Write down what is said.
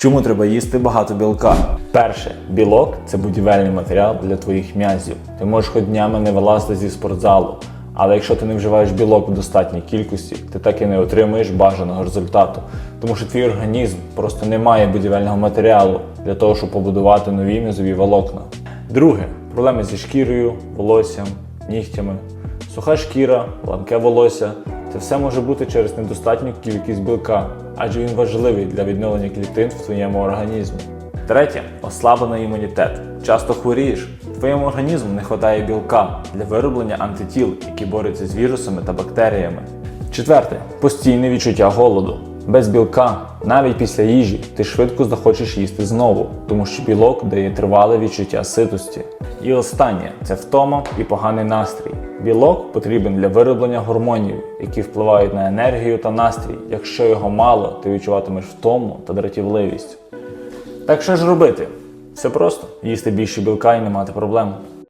Чому треба їсти багато білка? Перше, білок це будівельний матеріал для твоїх м'язів. Ти можеш хоч днями не вилазити зі спортзалу, але якщо ти не вживаєш білок у достатній кількості, ти так і не отримуєш бажаного результату, тому що твій організм просто не має будівельного матеріалу для того, щоб побудувати нові м'язові волокна. Друге, проблеми зі шкірою, волоссям, нігтями. Суха шкіра, ламке волосся це все може бути через недостатню кількість білка, адже він важливий для відновлення клітин в твоєму організмі. Третє ослаблений імунітет. Часто хворієш. Твоєму організму не вистачає білка для вироблення антитіл, які борються з вірусами та бактеріями. Четверте постійне відчуття голоду. Без білка, навіть після їжі, ти швидко захочеш їсти знову, тому що білок дає тривале відчуття ситості. І останнє це втома і поганий настрій. Білок потрібен для вироблення гормонів, які впливають на енергію та настрій. Якщо його мало, ти відчуватимеш втому та дратівливість. Так що ж робити? Все просто їсти більше білка і не мати проблем.